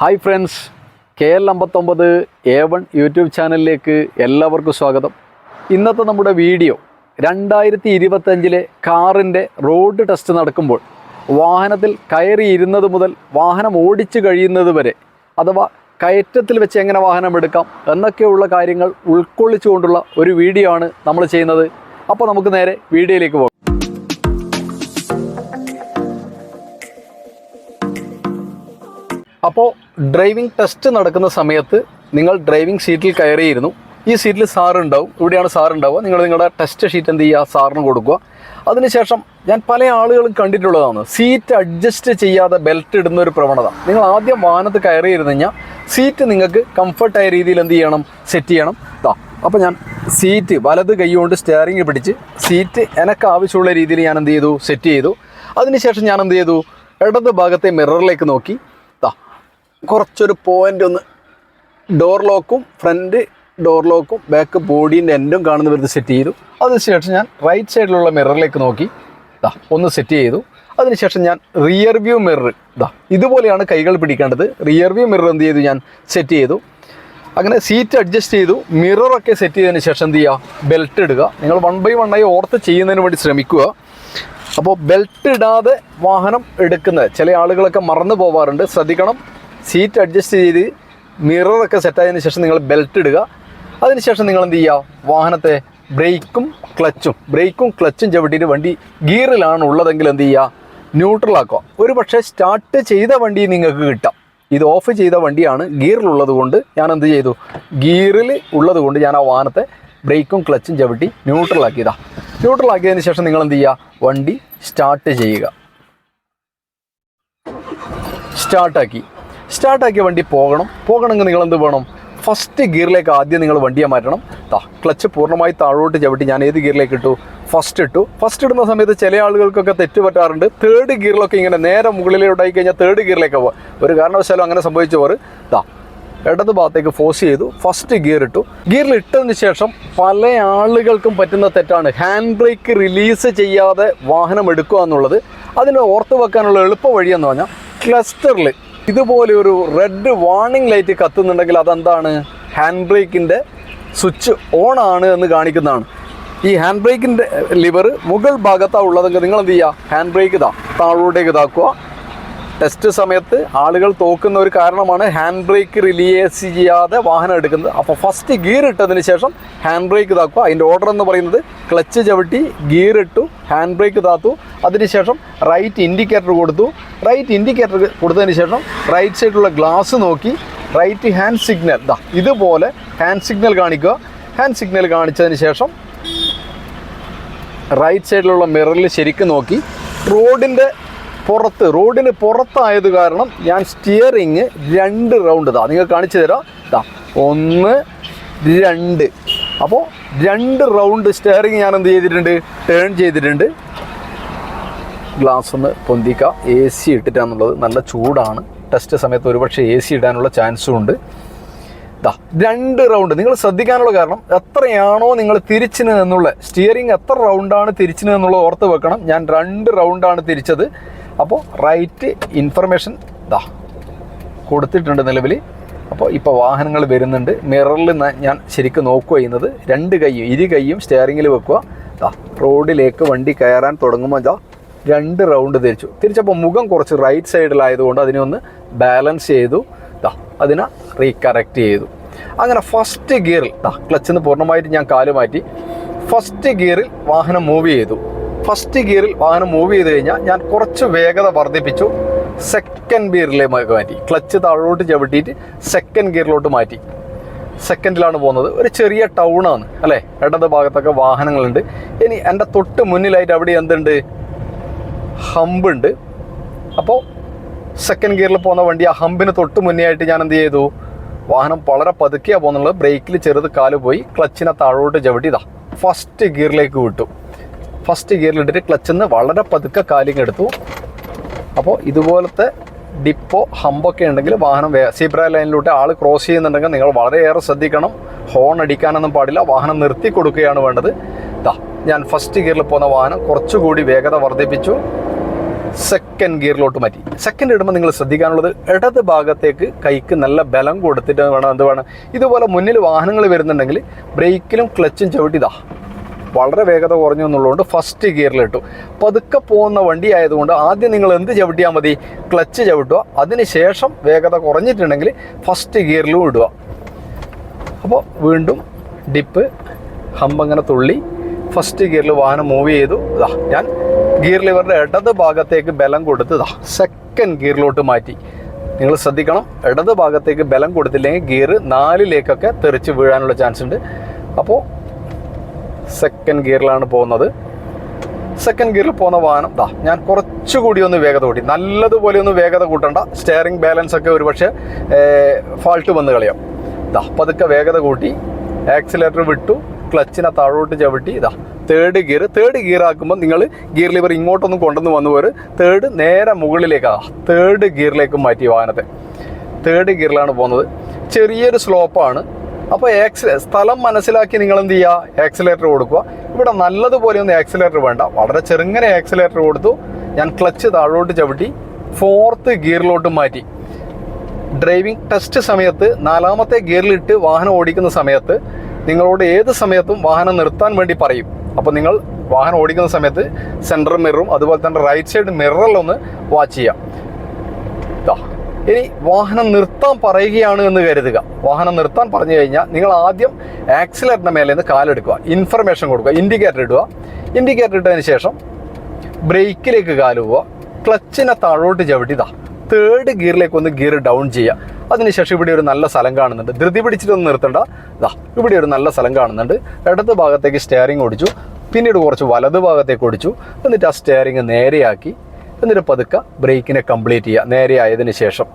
Hi friends K L അമ്പത്തൊമ്പത് A one YouTube ചാനലിലേക്ക് എല്ലാവർക്കും സ്വാഗതം. ഇന്നത്തെ നമ്മുടെ വീഡിയോ രണ്ടായിരത്തി ഇരുപത്തഞ്ചിലെ കാറിന്റെ റോഡ് ടെസ്റ്റ് നടക്കുമ്പോൾ വാഹനത്തിൽ കയറിയിരുന്നത് മുതൽ വാഹനം ഓടിച്ചു കഴിയുന്നത് വരെ അഥവാ കയറ്റത്തിൽ വെച്ച് എങ്ങനെ വാഹനം എടുക്കാം എന്നൊക്കെയുള്ള കാര്യങ്ങൾ ഉൾക്കൊള്ളിച്ചുകൊണ്ടുള്ള ഒരു വീഡിയോ ആണ് നമ്മൾ ചെയ്യുന്നത്. അപ്പോൾ നമുക്ക് നേരെ വീഡിയോയിലേക്ക് പോകാം. അപ്പോൾ ഡ്രൈവിംഗ് ടെസ്റ്റ് നടക്കുന്ന സമയത്ത് നിങ്ങൾ ഡ്രൈവിംഗ് സീറ്റിൽ കയറിയിരുന്നു. ഈ സീറ്റിൽ സാറുണ്ടാവും. ഇവിടെയാണ് സാറുണ്ടാവുക. നിങ്ങൾ നിങ്ങളുടെ ടെസ്റ്റ് ഷീറ്റ് എന്ത് ചെയ്യുക? സാറിന് കൊടുക്കുക. അതിനുശേഷം ഞാൻ പല ആളുകളും കണ്ടിട്ടുള്ളതാണ്. സീറ്റ് അഡ്ജസ്റ്റ് ചെയ്യാതെ ബെൽറ്റ് ഇടുന്ന ഒരു പ്രവണത. നിങ്ങൾ ആദ്യം വാഹനത്ത് കയറിയിരുന്നു കഴിഞ്ഞാൽ സീറ്റ് നിങ്ങൾക്ക് കംഫർട്ടായ രീതിയിൽ എന്ത് ചെയ്യണം? സെറ്റ് ചെയ്യണം. ദാ അപ്പോൾ ഞാൻ സീറ്റ് വലത് കൈകൊണ്ട് സ്റ്റിയറിംഗ് പിടിച്ച് സീറ്റ് എനിക്ക് ആവശ്യമുള്ള രീതിയിൽ ഞാൻ എന്ത് ചെയ്തു? സെറ്റ് ചെയ്തു. അതിനുശേഷം ഞാൻ എന്ത് ചെയ്തു? ഇടത് ഭാഗത്തെ മിററിലേക്ക് നോക്കി. കുറച്ചൊരു പോയിന്റ് ഒന്ന് ഡോർ ലോക്കും ഫ്രണ്ട് ഡോർ ലോക്കും ബാക്ക് ബോഡീന്റെ എൻഡും കാണുന്ന വിധത്തിൽ സെറ്റ് ചെയ്തു. അതിനുശേഷം ഞാൻ റൈറ്റ് സൈഡിലുള്ള മിററിലേക്ക് നോക്കി. ഇതാ ഒന്ന് സെറ്റ് ചെയ്തു. അതിനുശേഷം ഞാൻ റിയർ വ്യൂ മിറർ ഇതാ ഇതുപോലെയാണ് കൈകൾ പിടിക്കേണ്ടത്. റിയർ വ്യൂ മിറർ എന്ത് ചെയ്തു ഞാൻ സെറ്റ് ചെയ്തു. അങ്ങനെ സീറ്റ് അഡ്ജസ്റ്റ് ചെയ്തു. മിററൊക്കെ സെറ്റ് ചെയ്തതിന് ശേഷം എന്ത് ചെയ്യുക? ബെൽറ്റ് ഇടുക. നിങ്ങൾ വൺ ബൈ വൺ ആയി ഓർത്ത് ചെയ്യുന്നതിന് വേണ്ടി ശ്രമിക്കുക. അപ്പോൾ ബെൽറ്റ് ഇടാതെ വാഹനം എടുക്കുന്നത് ചില ആളുകളൊക്കെ മറന്നു പോവാറുണ്ട്. ശ്രദ്ധിക്കണം. സീറ്റ് അഡ്ജസ്റ്റ് ചെയ്ത് മിററൊക്കെ സെറ്റായതിനു ശേഷം നിങ്ങൾ ബെൽറ്റ് ഇടുക. അതിനുശേഷം നിങ്ങൾ എന്ത് ചെയ്യുക? വാഹനത്തെ ബ്രേക്കും ക്ലച്ചും ബ്രേക്കും ക്ലച്ചും ചവിട്ടിയിട്ട് വണ്ടി ഗിയറിലാണ് ഉള്ളതെങ്കിൽ എന്ത് ചെയ്യുക? ന്യൂട്രൽ ആക്കുക. ഒരു പക്ഷേ സ്റ്റാർട്ട് ചെയ്ത വണ്ടി നിങ്ങൾക്ക് കിട്ടാം. ഇത് ഓഫ് ചെയ്ത വണ്ടിയാണ് ഗിയറിലുള്ളത് കൊണ്ട് ഞാൻ എന്ത് ചെയ്തു? ഗിയറിൽ ഉള്ളത് കൊണ്ട് ഞാൻ ആ വാഹനത്തെ ബ്രേക്കും ക്ലച്ചും ചവിട്ടി ന്യൂട്രൽ ആക്കിയതിന് ശേഷം നിങ്ങൾ എന്ത് ചെയ്യുക? വണ്ടി സ്റ്റാർട്ട് ചെയ്യുക. സ്റ്റാർട്ടാക്കി സ്റ്റാർട്ടാക്കിയ വണ്ടി പോകണം. പോകണമെങ്കിൽ നിങ്ങൾ എന്ത് വേണം? ഫസ്റ്റ് ഗിയറിലേക്ക് ആദ്യം നിങ്ങൾ വണ്ടിയെ മാറ്റണം. താ ക്ലച്ച് പൂർണമായി താഴോട്ട് ചവിട്ടി ഞാൻ ഏത് ഗിയറിലേക്ക് ഇട്ടു? ഫസ്റ്റ് ഇട്ടു. ഫസ്റ്റ് ഇടുന്ന സമയത്ത് ചില ആളുകൾക്കൊക്കെ തെറ്റ് പറ്റാറുണ്ട്. തേർഡ് ഗിയറിലൊക്കെ ഇങ്ങനെ നേരെ മുകളിലോട്ടായി കഴിഞ്ഞാൽ തേർഡ് ഗിയറിലേക്ക് പോവാം. ഒരു കാരണവശാലും അങ്ങനെ സംഭവിച്ചവർ താ ഇടത് ഭാഗത്തേക്ക് ഫോഴ്സ് ചെയ്തു. ഫസ്റ്റ് ഗിയർ ഇട്ടു. ഗിയറിൽ ഇട്ടതിന് ശേഷം പല ആളുകൾക്കും പറ്റുന്ന തെറ്റാണ്. ഹാൻഡ് ബ്രേക്ക് റിലീസ് ചെയ്യാതെ വാഹനം എടുക്കുക എന്നുള്ളത്. അതിനെ ഓർത്ത് വെക്കാനുള്ള എളുപ്പ വഴി എന്ന് പറഞ്ഞാൽ ക്ലസ്റ്ററിൽ ഇതുപോലെ ഒരു റെഡ് വാർണിംഗ് ലൈറ്റ് കത്തുന്നുണ്ടെങ്കിൽ അതെന്താണ്? ഹാൻഡ് ബ്രേക്കിന്റെ സ്വിച്ച് ഓൺ ആണ് എന്ന് കാണിക്കുന്നതാണ്. ഈ ഹാൻഡ് ബ്രേക്കിന്റെ ലിവർ മുകൾ ഭാഗത്താണ് ഉള്ളതെങ്കിൽ നിങ്ങൾ എന്ത് ചെയ്യുക? ഹാൻഡ് ബ്രേക്ക് ഇതാ താഴോട്ടേക്ക് ഇതാക്കുക. ടെസ്റ്റ് സമയത്ത് ആളുകൾ തോക്കുന്ന ഒരു കാരണമാണ് ഹാൻഡ് ബ്രേക്ക് റിലീസ് ചെയ്യാതെ വാഹനം എടുക്കുന്നത്. അപ്പോൾ ഫസ്റ്റ് ഗിയർ ഇട്ടതിന് ശേഷം ഹാൻഡ് ബ്രേക്ക് ഇതാക്കുക. അതിന്റെ ഓർഡർ എന്ന് പറയുന്നത് ക്ലച്ച് ചവിട്ടി ഗിയർ ഇട്ടു ഹാൻഡ് ബ്രേക്ക് താത്തു അതിനുശേഷം റൈറ്റ് ഇൻഡിക്കേറ്റർ കൊടുത്തു. റൈറ്റ് ഇൻഡിക്കേറ്റർ കൊടുത്തതിന് ശേഷം റൈറ്റ് സൈഡിലുള്ള ഗ്ലാസ് നോക്കി. റൈറ്റ് ഹാൻഡ് സിഗ്നൽ ദാ ഇതുപോലെ ഹാൻഡ് സിഗ്നൽ കാണിക്കുക. ഹാൻഡ് സിഗ്നൽ കാണിച്ചതിന് ശേഷം റൈറ്റ് സൈഡിലുള്ള മിററിൽ ശരിക്കും നോക്കി. റോഡിന്റെ പുറത്ത് റോഡിന് പുറത്തായത് കാരണം ഞാൻ സ്റ്റിയറിങ് രണ്ട് റൗണ്ട് ഇതാ. നിങ്ങൾ കാണിച്ചു തരാം. ഇതാ ഒന്ന് രണ്ട്. അപ്പോൾ രണ്ട് റൗണ്ട് സ്റ്റിയറിങ് ഞാൻ എന്ത് ചെയ്തിട്ടുണ്ട്? ടേൺ ചെയ്തിട്ടുണ്ട്. ഗ്ലാസ് ഒന്ന് പൊന്തിക്കാം എ സി ഇട്ടിട്ടാന്നുള്ളത് നല്ല ചൂടാണ്. ടെസ്റ്റ് സമയത്ത് ഒരുപക്ഷെ എ സി ഇടാനുള്ള ചാൻസും ഉണ്ട്. ദാ രണ്ട് റൗണ്ട് നിങ്ങൾ ശ്രദ്ധിക്കാനുള്ള കാരണം എത്രയാണോ നിങ്ങൾ തിരിച്ചിന് എന്നുള്ള സ്റ്റിയറിംഗ് എത്ര റൗണ്ടാണ് തിരിച്ചിന് എന്നുള്ളത് ഓർത്ത് വെക്കണം. ഞാൻ രണ്ട് റൗണ്ടാണ് തിരിച്ചത്. അപ്പോൾ റൈറ്റ് ഇൻഫർമേഷൻ ദാ കൊടുത്തിട്ടുണ്ട് നിലവിൽ. അപ്പോൾ ഇപ്പോൾ വാഹനങ്ങൾ വരുന്നുണ്ട്. മിററിൽ ഞാൻ ശരിക്കും നോക്കുക ചെയ്യുന്നത്. രണ്ട് കൈയും ഇരു കൈയും സ്റ്റിയറിങ്ങിൽ വെക്കുക ദാ റോഡിലേക്ക് വണ്ടി കയറാൻ തുടങ്ങുമ്പോൾ ദാ രണ്ട് റൗണ്ട് തിരിച്ചു. തിരിച്ചപ്പോൾ മുഖം കുറച്ച് റൈറ്റ് സൈഡിലായതുകൊണ്ട് അതിനെ ഒന്ന് ബാലൻസ് ചെയ്തു. ദാ അതിനെ റീകറക്റ്റ് ചെയ്തു. അങ്ങനെ ഫസ്റ്റ് ഗിയറിൽ ദാ ക്ലച്ചിൽ നിന്ന് പൂർണമായിട്ട് ഞാൻ കാൽ മാറ്റി. ഫസ്റ്റ് ഗിയറിൽ വാഹനം മൂവ് ചെയ്തു. ഫസ്റ്റ് ഗിയറിൽ വാഹനം മൂവ് ചെയ്ത് കഴിഞ്ഞാൽ ഞാൻ കുറച്ച് വേഗത വർദ്ധിപ്പിച്ചു. സെക്കൻഡ് ഗിയറിലേക്ക് മാറ്റി. ക്ലച്ച് താഴോട്ട് ചവിട്ടിയിട്ട് സെക്കൻഡ് ഗിയറിലോട്ട് മാറ്റി. സെക്കൻഡിലാണ് പോകുന്നത്. ഒരു ചെറിയ ടൗണാണ് അല്ലേ? ഇടത് ഭാഗത്തൊക്കെ വാഹനങ്ങളുണ്ട്. ഇനി എന്റെ തൊട്ട് മുന്നിലായിട്ട് അവിടെ എന്തുണ്ട്? ഹമ്പുണ്ട് അപ്പോൾ സെക്കൻഡ് ഗിയറിൽ പോകുന്ന വണ്ടി ആ ഹമ്പിന് തൊട്ട് മുന്നേ ആയിട്ട് ഞാൻ എന്ത് ചെയ്തു? വാഹനം വളരെ പതുക്കിയാണ് പോകുന്നുള്ളത്. ബ്രേക്കിൽ ചെറുത് കാൽ പോയി ക്ലച്ചിനെ താഴോട്ട് ചവിട്ടിയതാ. ഫസ്റ്റ് ഗിയറിലേക്ക് വിട്ടു. ഫസ്റ്റ് ഗിയറിലിട്ടിട്ട് ക്ലച്ചിൽ നിന്ന് വളരെ പതുക്കെ കാലിങ് എടുത്തു. അപ്പോൾ ഇതുപോലത്തെ ഡിപ്പോ ഹമ്പൊക്കെ ഉണ്ടെങ്കിൽ വാഹനം സീബ്ര ലൈനിലൂടെ ആൾ ക്രോസ് ചെയ്യുന്നുണ്ടെങ്കിൽ നിങ്ങൾ വളരെയേറെ ശ്രദ്ധിക്കണം. ഹോൺ അടിക്കാനൊന്നും പാടില്ല. വാഹനം നിർത്തി കൊടുക്കുകയാണ് വേണ്ടത്. ദാ ഞാൻ ഫസ്റ്റ് ഗിയറിൽ പോകുന്ന വാഹനം കുറച്ചുകൂടി വേഗത വർദ്ധിപ്പിച്ചു. സെക്കൻഡ് ഗിയറിലോട്ട് മാറ്റി. സെക്കൻഡ് ഇടുമ്പോൾ നിങ്ങൾ ശ്രദ്ധിക്കാനുള്ളത് ഇടത് ഭാഗത്തേക്ക് കൈക്ക് നല്ല ബലം കൊടുത്തിട്ട് വേണം. എന്ത് വേണം? ഇതുപോലെ മുന്നിൽ വാഹനങ്ങൾ വരുന്നുണ്ടെങ്കിൽ ബ്രേക്കിലും ക്ലച്ചും ചവിട്ടിതാ വളരെ വേഗത കുറഞ്ഞു എന്നുള്ളതുകൊണ്ട് ഫസ്റ്റ് ഗിയറിലിട്ടു പതുക്കെ പോകുന്ന വണ്ടി ആയതുകൊണ്ട് ആദ്യം നിങ്ങൾ എന്ത് ചവിട്ടിയാൽ മതി? ക്ലച്ച് ചവിട്ടുക. അതിനുശേഷം വേഗത കുറഞ്ഞിട്ടുണ്ടെങ്കിൽ ഫസ്റ്റ് ഗിയറിലും ഇടുക. അപ്പോൾ വീണ്ടും ഡിപ്പ് ഹമ്പ് അങ്ങനെ തുള്ളി ഫസ്റ്റ് ഗിയറിൽ വാഹനം മൂവ് ചെയ്തു. ഇതാ ഞാൻ ഗിയർ ലിവറിന്റെ ഇടത് ഭാഗത്തേക്ക് ബലം കൊടുത്ത് ഇതാ സെക്കൻഡ് ഗിയറിലോട്ട് മാറ്റി. നിങ്ങൾ ശ്രദ്ധിക്കണം ഇടത് ഭാഗത്തേക്ക് ബലം കൊടുത്തില്ലെങ്കിൽ ഗിയർ നാലിലേക്കൊക്കെ തെറിച്ച് വീഴാനുള്ള ചാൻസ് ഉണ്ട്. അപ്പോൾ സെക്കൻഡ് ഗിയറിലാണ് പോകുന്നത്. സെക്കൻഡ് ഗിയറിൽ പോകുന്ന വാഹനം ദാ ഞാൻ കുറച്ചുകൂടി ഒന്ന് വേഗത കൂട്ടി. നല്ലതുപോലെ ഒന്ന് വേഗത കൂട്ടണ്ട. സ്റ്റെയറിംഗ് ബാലൻസ് ഒക്കെ ഒരുപക്ഷെ ഫാൾട്ട് വന്ന് കളയാം. ദാ പതുക്കെ വേഗത കൂട്ടി. ആക്സിലേറ്റർ വിട്ടു. ക്ലച്ചിനെ താഴോട്ട് ചവിട്ടി. ഇതാ തേർഡ് ഗിയർ തേർഡ് ഗിയർ ആക്കുമ്പോൾ നിങ്ങൾ ഗിയർ ലിവർ ഇങ്ങോട്ടൊന്നും കൊണ്ടുവന്ന് വന്നു പോര് തേർഡ് നേരെ മുകളിലേക്കാണ് തേർഡ് ഗിയറിലേക്ക് മാറ്റി വാഹനത്തെ. തേർഡ് ഗിയറിലാണ് പോകുന്നത്. ചെറിയൊരു സ്ലോപ്പാണ് അപ്പോൾ ആക്സിലെ സ്ഥലം മനസ്സിലാക്കി നിങ്ങൾ എന്ത് ചെയ്യുക ആക്സിലേറ്റർ കൊടുക്കുക. ഇവിടെ നല്ലതുപോലെ ഒന്നും ആക്സിലേറ്റർ വേണ്ട. വളരെ ചെറുങ്ങനെ ആക്സിലേറ്റർ കൊടുത്തു. ഞാൻ ക്ലച്ച് താഴോട്ട് ചവിട്ടി. ഫോർത്ത് ഗിയറിലോട്ട് മാറ്റി. ഡ്രൈവിംഗ് ടെസ്റ്റ് സമയത്ത് നാലാമത്തെ ഗിയറിലിട്ട് വാഹനം ഓടിക്കുന്ന സമയത്ത് നിങ്ങളോട് ഏത് സമയത്തും വാഹനം നിർത്താൻ വേണ്ടി പറയും. അപ്പോൾ നിങ്ങൾ വാഹനം ഓടിക്കുന്ന സമയത്ത് സെൻട്രൽ മിററും അതുപോലെ തന്നെ റൈറ്റ് സൈഡ് മിററിലൊന്ന് വാച്ച് ചെയ്യാം ഇനി വാഹനം നിർത്താൻ പറയുകയാണ് എന്ന് കരുതുക. വാഹനം നിർത്താൻ പറഞ്ഞു കഴിഞ്ഞാൽ നിങ്ങൾ ആദ്യം ആക്സിലേറ്ററിന്റെ മേലെ നിന്ന് കാലെടുക്കുക. ഇൻഫർമേഷൻ കൊടുക്കുക. ഇൻഡിക്കേറ്റർ ഇടുക. ഇൻഡിക്കേറ്റർ ഇട്ടതിന് ശേഷം ബ്രേക്കിലേക്ക് കാൽ പോവുക. ക്ലച്ചിനെ താഴോട്ട് ചവിട്ടിതാ തേർഡ് ഗിയറിലേക്ക് ഒന്ന് ഗിയർ ഡൗൺ ചെയ്യുക. അതിനുശേഷം ഇവിടെ ഒരു നല്ല സ്ഥലം കാണുന്നുണ്ട്. ധൃതി പിടിച്ചിട്ടൊന്നും നിർത്തണ്ട. ദാ ഇവിടെ ഒരു നല്ല സ്ഥലം കാണുന്നുണ്ട്. ഇടത് ഭാഗത്തേക്ക് സ്റ്റെയറിങ് ഓടിച്ചു. പിന്നീട് കുറച്ച് വലത് ഭാഗത്തേക്ക് ഓടിച്ചു. എന്നിട്ട് ആ സ്റ്റെയറിങ് നേരെയാക്കി എന്നിട്ട് പതുക്കെ ബ്രേക്കിനെ കംപ്ലീറ്റ് ചെയ്യുക. നേരെ ആയതിനു ശേഷം.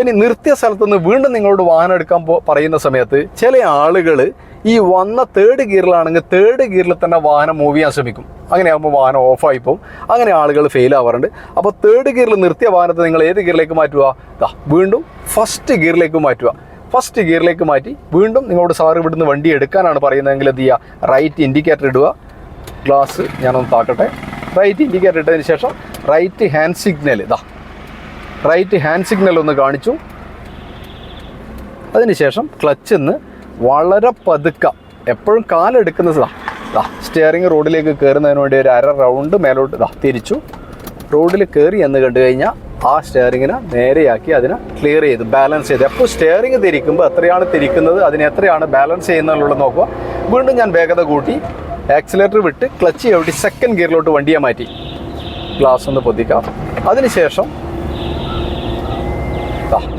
ഇനി നിർത്തിയ സ്ഥലത്തുനിന്ന് വീണ്ടും നിങ്ങളോട് വാഹനം എടുക്കാൻ പറയുന്ന സമയത്ത് ചില ആളുകൾ ഈ വന്ന തേർഡ് ഗിയറിലാണെങ്കിൽ തേർഡ് ഗിയറിൽ തന്നെ വാഹനം മൂവ് ചെയ്യാൻ ശ്രമിക്കും. അങ്ങനെയാകുമ്പോൾ വാഹനം ഓഫായി പോകും. അങ്ങനെ ആളുകൾ ഫെയിൽ ആവാറുണ്ട്. അപ്പോൾ തേർഡ് ഗിയറിൽ നിർത്തിയ വാഹനത്തെ നിങ്ങൾ ഏത് ഗിയറിലേക്ക് മാറ്റുക? ദാ വീണ്ടും ഫസ്റ്റ് ഗിയറിലേക്ക് മാറ്റുക. ഫസ്റ്റ് ഗിയറിലേക്ക് മാറ്റി വീണ്ടും നിങ്ങളോട് സാറ് ഇവിടുന്ന് വണ്ടി എടുക്കാനാണ് പറയുന്നതെങ്കിൽ എന്ത് ചെയ്യുക? റൈറ്റ് ഇൻഡിക്കേറ്റർ ഇടുക. ഗ്ലാസ് ഞാനൊന്ന് താക്കട്ടെ. റൈറ്റ് ഇൻഡിക്കേറ്റർ ഇട്ടതിന് ശേഷം റൈറ്റ് ഹാൻഡ് സിഗ്നൽ ഇതാ. റൈറ്റ് ഹാൻഡ് സിഗ്നൽ ഒന്ന് കാണിച്ചു. അതിനുശേഷം ക്ലച്ച് നിന്ന് വളരെ പതുക്ക എപ്പോഴും കാലെടുക്കുന്നതാ ഇതാ സ്റ്റിയറിംഗ് റോഡിലേക്ക് കയറുന്നതിന് വേണ്ടി ഒരു അര റൗണ്ട് മേലോട്ട് ഇതാ തിരിച്ചു. റോഡിൽ കയറി എന്ന് കണ്ടു കഴിഞ്ഞാൽ ആ സ്റ്റിയറിങ്ങിനെ നേരെയാക്കി അതിനെ ക്ലിയർ ചെയ്ത് ബാലൻസ് ചെയ്ത്. എപ്പോൾ സ്റ്റിയറിംഗ് തിരിക്കുമ്പോൾ എത്രയാണ് തിരിക്കുന്നത് അതിനെ എത്രയാണ് ബാലൻസ് ചെയ്യുന്നതിനുള്ളത് നോക്കുക. വീണ്ടും ഞാൻ വേഗത കൂട്ടി ആക്സിലേറ്റർ വിട്ട് ക്ലച്ച് ചവിട്ടി സെക്കൻഡ് ഗിയറിലോട്ട് വണ്ടിയെ മാറ്റി. ഗ്ലാസ് ഒന്ന് പൊതിക്കാം. അതിനുശേഷം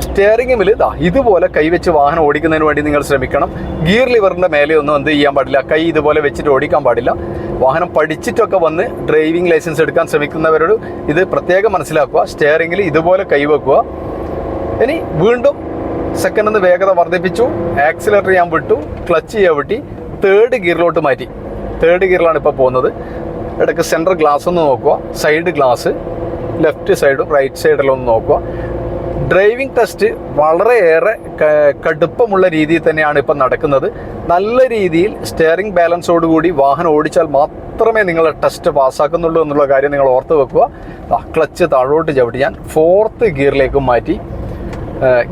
സ്റ്റിയറിംഗിൽ ഇതാ ഇതുപോലെ കൈ വെച്ച് വാഹനം ഓടിക്കുന്നതിന് വേണ്ടി നിങ്ങൾ ശ്രമിക്കണം. ഗിയർ ലിവറിന്റെ മേലെ ഒന്നും എന്ത് ചെയ്യാൻ പാടില്ല. കൈ ഇതുപോലെ വെച്ചിട്ട് ഓടിക്കാൻ പാടില്ല. വാഹനം പഠിച്ചിട്ടൊക്കെ വന്ന് ഡ്രൈവിംഗ് ലൈസൻസ് എടുക്കാൻ ശ്രമിക്കുന്നവരോട് ഇത് പ്രത്യേകം മനസ്സിലാക്കുക. സ്റ്റിയറിംഗിൽ ഇതുപോലെ കൈവെക്കുക ഇനി വീണ്ടും സെക്കൻഡ് ഒന്ന് വേഗത വർദ്ധിപ്പിച്ചു. ആക്സിലേറ്റർ ഞാൻ വിട്ടു. ക്ലച്ച് ചെയ്യാൻ വിട്ടി. തേർഡ് ഗിയറിലോട്ട് മാറ്റി. തേർഡ് ഗിയറിലാണ് ഇപ്പോൾ പോകുന്നത്. ഇടയ്ക്ക് സെന്റർ ഗ്ലാസ് ഒന്ന് നോക്കുക. സൈഡ് ഗ്ലാസ് ലെഫ്റ്റ് സൈഡും റൈറ്റ് സൈഡിലും ഒന്ന് നോക്കുക. ഡ്രൈവിംഗ് ടെസ്റ്റ് വളരെയേറെ കടുപ്പമുള്ള രീതിയിൽ തന്നെയാണ് ഇപ്പം നടക്കുന്നത്. നല്ല രീതിയിൽ സ്റ്റിയറിംഗ് ബാലൻസോടുകൂടി വാഹനം ഓടിച്ചാൽ മാത്രമേ നിങ്ങൾ ടെസ്റ്റ് പാസ്സാക്കുന്നുള്ളൂ എന്നുള്ള കാര്യം നിങ്ങൾ ഓർത്ത് വെക്കുക. ക്ലച്ച് താഴോട്ട് ചവിട്ടി ഞാൻ ഫോർത്ത് ഗിയറിലേക്ക് മാറ്റി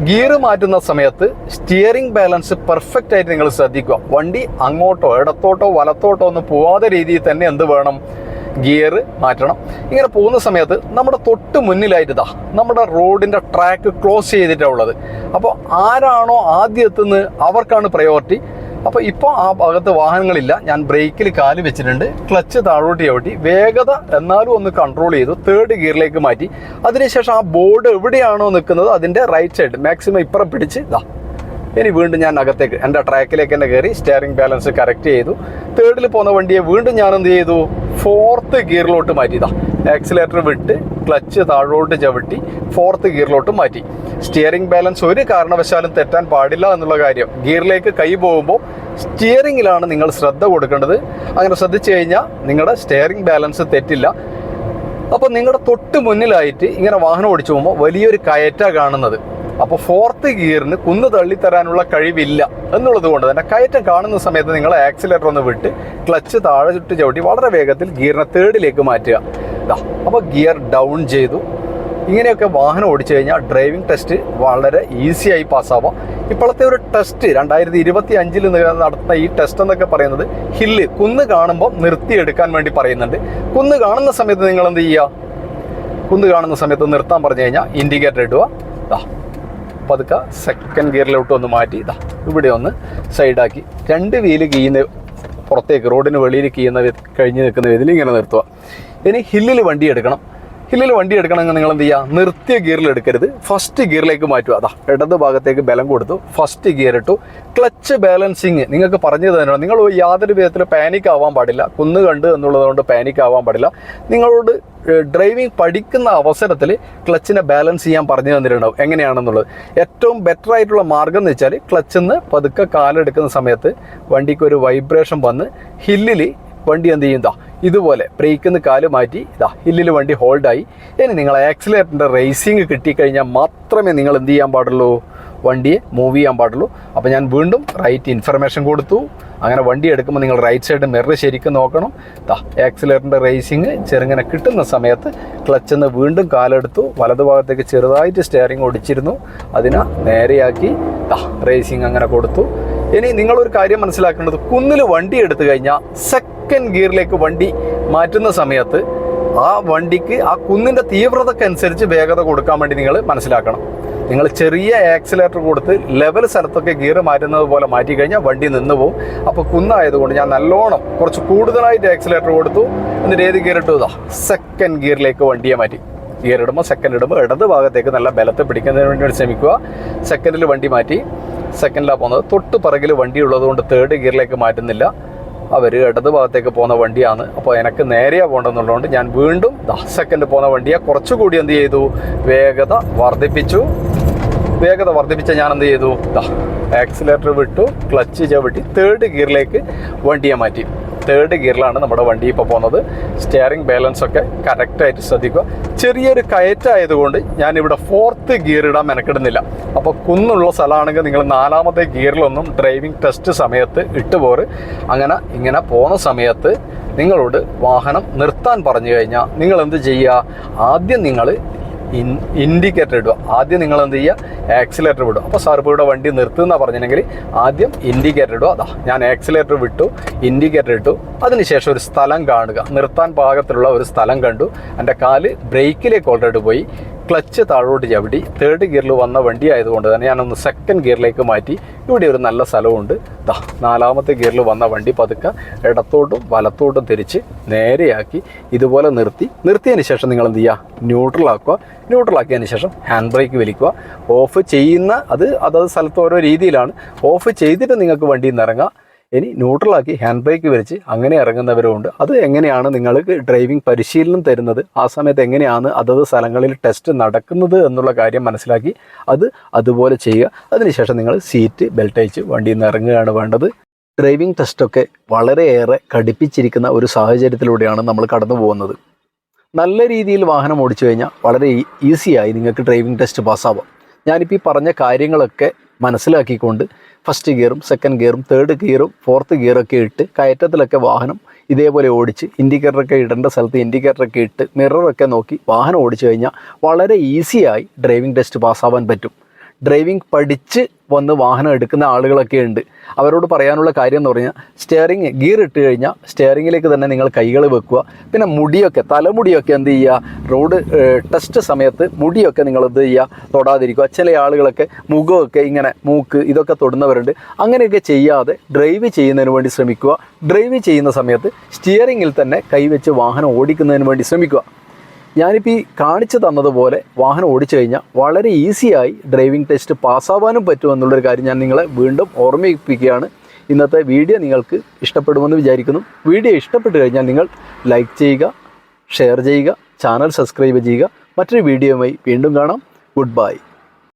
ഗിയർ മാറ്റുന്ന സമയത്ത് സ്റ്റിയറിംഗ് ബാലൻസ് പെർഫെക്റ്റ് ആയിട്ട് നിങ്ങൾ ശ്രദ്ധിക്കുക. വണ്ടി അങ്ങോട്ടോ ഇടത്തോട്ടോ വലത്തോട്ടോ ഒന്നും പോവാതെ രീതിയിൽ തന്നെ എന്ത് വേണം? ഗിയർ മാറ്റണം. ഇങ്ങനെ പോകുന്ന സമയത്ത് നമ്മുടെ തൊട്ട് മുന്നിലായിട്ട് നമ്മുടെ റോഡിന്റെ ട്രാക്ക് ക്ലോസ് ചെയ്തിട്ടാണ് ഉള്ളത്. അപ്പോൾ ആരാണോ ആദ്യം എത്തുന്നത് അവർക്കാണ് പ്രയോറിറ്റി അപ്പോൾ ഇപ്പോൾ ആ ഭാഗത്ത് വാഹനങ്ങളില്ല. ഞാൻ ബ്രേക്കിൽ കാൽ വെച്ചിട്ടുണ്ട്. ക്ലച്ച് താഴോട്ട് ചവിട്ടി. വേഗത എന്നാലും ഒന്ന് കൺട്രോൾ ചെയ്തു. തേർഡ് ഗിയറിലേക്ക് മാറ്റി. അതിനുശേഷം ആ ബോർഡ് എവിടെയാണോ നിൽക്കുന്നത് അതിന്റെ റൈറ്റ് സൈഡ് മാക്സിമം ഇപ്പുറം പിടിച്ച് ഇതാ ഇനി വീണ്ടും ഞാൻ അകത്തേക്ക് എന്റെ ട്രാക്കിലേക്ക് തന്നെ കയറി സ്റ്റിയറിംഗ് ബാലൻസ് കറക്റ്റ് ചെയ്തു. തേർഡിൽ പോകുന്ന വണ്ടിയെ വീണ്ടും ഞാൻ എന്ത് ചെയ്തു? ഫോർത്ത് ഗിയറിലോട്ട് മാറ്റിയതാ ആക്സിലേറ്റർ വിട്ട് ക്ലച്ച് താഴോട്ട് ചവിട്ടി ഫോർത്ത് ഗിയറിലോട്ട് മാറ്റി. സ്റ്റിയറിംഗ് ബാലൻസ് ഒരു കാരണവശാലും തെറ്റാൻ പാടില്ല എന്നുള്ള കാര്യം. ഗിയറിലേക്ക് കൈ പോകുമ്പോൾ സ്റ്റിയറിംഗിലാണ് നിങ്ങൾ ശ്രദ്ധ കൊടുക്കേണ്ടത്. അങ്ങനെ ശ്രദ്ധിച്ചു കഴിഞ്ഞാൽ നിങ്ങളുടെ സ്റ്റിയറിംഗ് ബാലൻസ് തെറ്റില്ല. അപ്പോൾ നിങ്ങളുടെ തൊട്ട് മുന്നിലായിട്ട് ഇങ്ങനെ വാഹനം ഓടിച്ചു പോകുമ്പോൾ വലിയൊരു കയറ്റ കാണുന്നത്. അപ്പോൾ ഫോർത്ത് ഗിയറിന് കുന്ന് തള്ളിത്തരാനുള്ള കഴിവില്ല എന്നുള്ളത് കൊണ്ട് തന്നെ കയറ്റം കാണുന്ന സമയത്ത് നിങ്ങൾ ആക്സിലേറ്റർ ഒന്ന് വിട്ട് ക്ലച്ച് താഴെ ചുട്ട് ചവിട്ടി വളരെ വേഗത്തിൽ ഗിയറിനെ തേർഡിലേക്ക് മാറ്റുക. ഇതാ അപ്പോൾ ഗിയർ ഡൗൺ ചെയ്തു. ഇങ്ങനെയൊക്കെ വാഹനം ഓടിച്ചു കഴിഞ്ഞാൽ ഡ്രൈവിംഗ് ടെസ്റ്റ് വളരെ ഈസിയായി പാസ്സാവാം ഇപ്പോഴത്തെ ഒരു ടെസ്റ്റ് രണ്ടായിരത്തി ഇരുപത്തി അഞ്ചിൽ നടത്തുന്ന ഈ ടെസ്റ്റ് എന്നൊക്കെ പറയുന്നത് ഹില്ല് കുന്ന് കാണുമ്പോൾ നിർത്തിയെടുക്കാൻ വേണ്ടി പറയുന്നുണ്ട്. കുന്ന് കാണുന്ന സമയത്ത് നിങ്ങൾ എന്ത് ചെയ്യുക? കുന്ന് കാണുന്ന സമയത്ത് നിർത്താൻ പറഞ്ഞു കഴിഞ്ഞാൽ ഇൻഡിക്കേറ്റർ ഇടുക. പതുക്കെ സെക്കൻഡ് ഗിയറിലോട്ട് ഒന്ന് മാറ്റി. ഇതാ ഇവിടെ ഒന്ന് സൈഡാക്കി രണ്ട് വീൽ കീയുന്ന പുറത്തേക്ക് റോഡിന് വെളിയിൽ കീയുന്ന കഴിഞ്ഞ് നിൽക്കുന്ന വിധത്തിൽ ഇങ്ങനെ നിർത്തുക. ഇനി ഹില്ലിൽ വണ്ടി എടുക്കണം. ഹില്ലിൽ വണ്ടി എടുക്കണമെങ്കിൽ നിങ്ങൾ എന്ത് ചെയ്യുക? നിർത്തിയ ഗിയറിൽ എടുക്കരുത്. ഫസ്റ്റ് ഗിയറിലേക്ക് മാറ്റുക. അതാ ഇടത് ഭാഗത്തേക്ക് ബലം കൊടുത്തു. ഫസ്റ്റ് ഗിയർ ഇട്ടു. ക്ലച്ച് ബാലൻസിങ് നിങ്ങൾക്ക് പറഞ്ഞു തന്നെയാണ് നിങ്ങൾ യാതൊരു വിധത്തിൽ പാനിക് ആവാൻ പാടില്ല. കുന്ന് കണ്ട് എന്നുള്ളത് കൊണ്ട് പാനിക് ആവാൻ പാടില്ല. നിങ്ങളോട് ഡ്രൈവിംഗ് പഠിക്കുന്ന അവസരത്തിൽ ക്ലച്ചിനെ ബാലൻസ് ചെയ്യാൻ പറഞ്ഞു തന്നിട്ടുണ്ടാവും. എങ്ങനെയാണെന്നുള്ളത്. ഏറ്റവും ബെറ്റർ ആയിട്ടുള്ള മാർഗം എന്ന് വെച്ചാൽ ക്ലച്ചിൽ നിന്ന് പതുക്കെ കാലെടുക്കുന്ന സമയത്ത് വണ്ടിക്ക് ഒരു വൈബ്രേഷൻ വന്ന് ഹില്ലിൽ വണ്ടി എന്ത് ചെയ്യും? ഇതുപോലെ ബ്രേക്കിൽ നിന്ന് കാൽ മാറ്റി ഇതാ ഹില്ലിൽ വണ്ടി ഹോൾഡായി. ഇനി നിങ്ങൾ ആക്സിലേറ്ററിന്റെ റേസിങ് കിട്ടിക്കഴിഞ്ഞാൽ മാത്രമേ നിങ്ങൾ എന്ത് ചെയ്യാൻ പാടുള്ളൂ? വണ്ടിയെ മൂവ് ചെയ്യാൻ പാടുള്ളൂ. അപ്പോൾ ഞാൻ വീണ്ടും റൈറ്റ് ഇൻഫർമേഷൻ കൊടുത്തു. അങ്ങനെ വണ്ടി എടുക്കുമ്പോൾ നിങ്ങൾ റൈറ്റ് സൈഡ് മിറർ ശരിക്കും നോക്കണം. ദാ ആക്സിലേറ്ററിന്റെ റേസിങ് ചെറുങ്ങനെ കിട്ടുന്ന സമയത്ത് ക്ലച്ചിൽ നിന്ന് വീണ്ടും കാലെടുത്തു. വലതുഭാഗത്തേക്ക് ചെറുതായിട്ട് സ്റ്റിയറിംഗ് ഒടിച്ചിരുന്നു. അതിനെ നേരെയാക്കി ദാ റേസിങ് അങ്ങനെ കൊടുത്തു. ഇനി നിങ്ങളൊരു കാര്യം മനസ്സിലാക്കേണ്ടത്. കുന്നിൽ വണ്ടി എടുത്തു കഴിഞ്ഞാൽ സെക്കൻഡ് ഗിയറിലേക്ക് വണ്ടി മാറ്റുന്ന സമയത്ത് ആ വണ്ടിക്ക് ആ കുന്നിന്റെ തീവ്രതക്കനുസരിച്ച് വേഗത കൊടുക്കാൻ വേണ്ടി നിങ്ങൾ മനസ്സിലാക്കണം. നിങ്ങൾ ചെറിയ ആക്സിലേറ്റർ കൊടുത്ത് ലെവൽ സ്ഥലത്തൊക്കെ ഗിയർ മാറ്റുന്നത് പോലെ മാറ്റി കഴിഞ്ഞാൽ വണ്ടി നിന്ന് പോകും അപ്പോൾ കുന്നായതുകൊണ്ട് ഞാൻ നല്ലോണം കുറച്ച് കൂടുതലായിട്ട് ആക്സിലേറ്റർ കൊടുത്തു. എന്നിട്ട് ഏത് ഗിയർ ഇട്ടു? ഇതാ സെക്കൻഡ് ഗിയറിലേക്ക് വണ്ടിയെ മാറ്റി. ഗിയർ ഇടുമ്പോൾ സെക്കൻഡ് ഇടുമ്പോൾ ഇടത് ഭാഗത്തേക്ക് നല്ല ബലത്തെ പിടിക്കുന്നതിന് വേണ്ടി ശ്രമിക്കുക. സെക്കൻഡിൽ വണ്ടി മാറ്റി. സെക്കൻഡിലാണ് പോകുന്നത്. തൊട്ട് പിറകിൽ വണ്ടി ഉള്ളതുകൊണ്ട് തേർഡ് ഗിയറിലേക്ക് മാറ്റുന്നില്ല അവർ ഇടത് ഭാഗത്തേക്ക് പോകുന്ന വണ്ടിയാണ്. അപ്പോൾ എനിക്ക് നേരെയാണ് പോകേണ്ടതെന്നുള്ളതുകൊണ്ട് ഞാൻ വീണ്ടും സെക്കൻഡ് പോകുന്ന വണ്ടിയെ. കുറച്ചുകൂടി എന്ത് ചെയ്തു? വേഗത വർദ്ധിപ്പിച്ചു. വേഗത വർദ്ധിപ്പിച്ച ഞാൻ എന്ത് ചെയ്തു? ആക്സിലേറ്റർ വിട്ടു ക്ലച്ച് ചവിട്ടി തേർഡ് ഗിയറിലേക്ക് വണ്ടിയെ മാറ്റി. തേർഡ് ഗിയറിലാണ് നമ്മുടെ വണ്ടി ഇപ്പോൾ പോകുന്നത് സ്റ്റിയറിംഗ് ബാലൻസ് ഒക്കെ കറക്റ്റായിട്ട് ശ്രദ്ധിക്കുക. ചെറിയൊരു കയറ്റായതുകൊണ്ട് ഞാനിവിടെ ഫോർത്ത് ഗിയർ ഇടാൻ മെനക്കിടുന്നില്ല. അപ്പോൾ കുന്നുള്ള സ്ഥലമാണെങ്കിൽ നിങ്ങൾ നാലാമത്തെ ഗിയറിലൊന്നും ഡ്രൈവിംഗ് ടെസ്റ്റ് സമയത്ത് ഇട്ടുപോറ് അങ്ങനെ ഇങ്ങനെ പോകുന്ന സമയത്ത് നിങ്ങളോട് വാഹനം നിർത്താൻ പറഞ്ഞു കഴിഞ്ഞാൽ നിങ്ങൾ എന്ത് ചെയ്യുക? ആദ്യം നിങ്ങൾ ഇൻ ഇൻഡിക്കേറ്റർ ഇടുക. ആദ്യം നിങ്ങൾ എന്ത് ചെയ്യുക? ആക്സിലേറ്റർ വിടുക. അപ്പോൾ സാർ ഇവിടെ വണ്ടി നിർത്തുന്ന പറഞ്ഞിട്ടുണ്ടെങ്കിൽ ആദ്യം ഇൻഡിക്കേറ്റർ ഇടുക. അതാ ഞാൻ ആക്സിലേറ്റർ വിട്ടു ഇൻഡിക്കേറ്റർ ഇട്ടു. അതിനുശേഷം ഒരു സ്ഥലം കാണുക. നിർത്താൻ പാകത്തിലുള്ള ഒരു സ്ഥലം കണ്ടു. എന്റെ കാൽ ബ്രേക്കിലേക്ക് ഓൾറെഡി പോയി. ക്ലച്ച് താഴോട്ട് ചവിട്ടി തേർഡ് ഗിയറിൽ വന്ന വണ്ടി ആയതുകൊണ്ട് തന്നെ ഞാനൊന്ന് സെക്കൻഡ് ഗിയറിലേക്ക് മാറ്റി. ഇവിടെ ഒരു നല്ല സ്ഥലമുണ്ട് ദാ നാലാമത്തെ ഗിയറിൽ വന്ന വണ്ടി പതുക്കെ ഇടത്തോട്ടും വലത്തോട്ടും തിരിച്ച് നേരെയാക്കി ഇതുപോലെ നിർത്തി. നിർത്തിയതിന് ശേഷം നിങ്ങൾ എന്ത് ചെയ്യുക? ന്യൂട്രൽ ആക്കിയതിന് ശേഷം ഹാൻഡ് ബ്രേക്ക് വലിക്കുക. ഓഫ് ചെയ്യുന്ന അത് അതത് സ്ഥലത്ത് ഓരോ രീതിയിലാണ്. ഓഫ് ചെയ്തിട്ട് നിങ്ങൾക്ക് വണ്ടിയിൽ നിന്ന് ഇറങ്ങാം. ഇനി ന്യൂട്രലാക്കി ഹാൻഡ് ബ്രേക്ക് വലിച്ച് അങ്ങനെ ഇറങ്ങുന്നവരുമുണ്ട്. അത് എങ്ങനെയാണ് നിങ്ങൾക്ക് ഡ്രൈവിംഗ് പരിശീലനം തരുന്നത്? ആ സമയത്ത് എങ്ങനെയാണ് അതത് സ്ഥലങ്ങളിൽ ടെസ്റ്റ് നടക്കുന്നത് എന്നുള്ള കാര്യം മനസ്സിലാക്കി അത് അതുപോലെ ചെയ്യുക. അതിനുശേഷം നിങ്ങൾ സീറ്റ് ബെൽറ്റ് അയച്ച് വണ്ടിയിൽ നിന്ന് ഇറങ്ങുകയാണ് വേണ്ടത്. ഡ്രൈവിംഗ് ടെസ്റ്റൊക്കെ വളരെയേറെ കടുപ്പിച്ചിരിക്കുന്ന ഒരു സാഹചര്യത്തിലൂടെയാണ് നമ്മൾ കടന്നു പോകുന്നത്. നല്ല രീതിയിൽ വാഹനം ഓടിച്ചു കഴിഞ്ഞാൽ വളരെ ഈസിയായി നിങ്ങൾക്ക് ഡ്രൈവിംഗ് ടെസ്റ്റ് പാസ്സാവാം ഞാനിപ്പോൾ ഈ പറഞ്ഞ കാര്യങ്ങളൊക്കെ മനസ്സിലാക്കിക്കൊണ്ട് ഫസ്റ്റ് ഗിയറും സെക്കൻഡ് ഗിയറും തേർഡ് ഗിയറും ഫോർത്ത് ഗിയറൊക്കെ ഇട്ട് കയറ്റത്തിലൊക്കെ വാഹനം ഇതേപോലെ ഓടിച്ച് ഇൻഡിക്കേറ്ററൊക്കെ ഇടേണ്ട സ്ഥലത്ത് ഇൻഡിക്കേറ്ററൊക്കെ ഇട്ട് മിററൊക്കെ നോക്കി വാഹനം ഓടിച്ചു കഴിഞ്ഞാൽ വളരെ ഈസിയായി ഡ്രൈവിംഗ് ടെസ്റ്റ് പാസ്സാവാൻ പറ്റും. ഡ്രൈവിംഗ് പഠിച്ച് വന്ന് വാഹനം എടുക്കുന്ന ആളുകളൊക്കെ ഉണ്ട്. അവരോട് പറയാനുള്ള കാര്യം എന്ന് പറഞ്ഞാൽ സ്റ്റിയറിംഗ് ഗിയർ ഇട്ട് കഴിഞ്ഞാൽ സ്റ്റിയറിങ്ങിലേക്ക് തന്നെ നിങ്ങൾ കൈകൾ വെക്കുക. പിന്നെ മുടിയൊക്കെ തലമുടിയൊക്കെ എന്ത് ചെയ്യുക? റോഡ് ടെസ്റ്റ് സമയത്ത് മുടിയൊക്കെ നിങ്ങൾ എന്ത് ചെയ്യുക? തൊടാതിരിക്കുക. ചില ആളുകളൊക്കെ മുഖമൊക്കെ ഇങ്ങനെ മൂക്ക് ഇതൊക്കെ തൊടുന്നവരുണ്ട്. അങ്ങനെയൊക്കെ ചെയ്യാതെ ഡ്രൈവ് ചെയ്യുന്നതിന് വേണ്ടി ശ്രമിക്കുക. ഡ്രൈവ് ചെയ്യുന്ന സമയത്ത് സ്റ്റിയറിങ്ങിൽ തന്നെ കൈവച്ച് വാഹനം ഓടിക്കുന്നതിന് വേണ്ടി ശ്രമിക്കുക. ഞാനിപ്പോൾ ഈ കാണിച്ചു തന്നതുപോലെ വാഹനം ഓടിച്ചു കഴിഞ്ഞാൽ വളരെ ഈസിയായി ഡ്രൈവിംഗ് ടെസ്റ്റ് പാസ്സാവാനും പറ്റുമെന്നുള്ളൊരു കാര്യം ഞാൻ നിങ്ങളെ വീണ്ടും ഓർമ്മിപ്പിക്കുകയാണ്. ഇന്നത്തെ വീഡിയോ നിങ്ങൾക്ക് ഇഷ്ടപ്പെടുമെന്ന് വിചാരിക്കുന്നു. വീഡിയോ ഇഷ്ടപ്പെട്ടു കഴിഞ്ഞാൽ നിങ്ങൾ ലൈക്ക് ചെയ്യുക ഷെയർ ചെയ്യുക ചാനൽ സബ്സ്ക്രൈബ് ചെയ്യുക. മറ്റൊരു വീഡിയോയുമായി വീണ്ടും കാണാം. Good bye.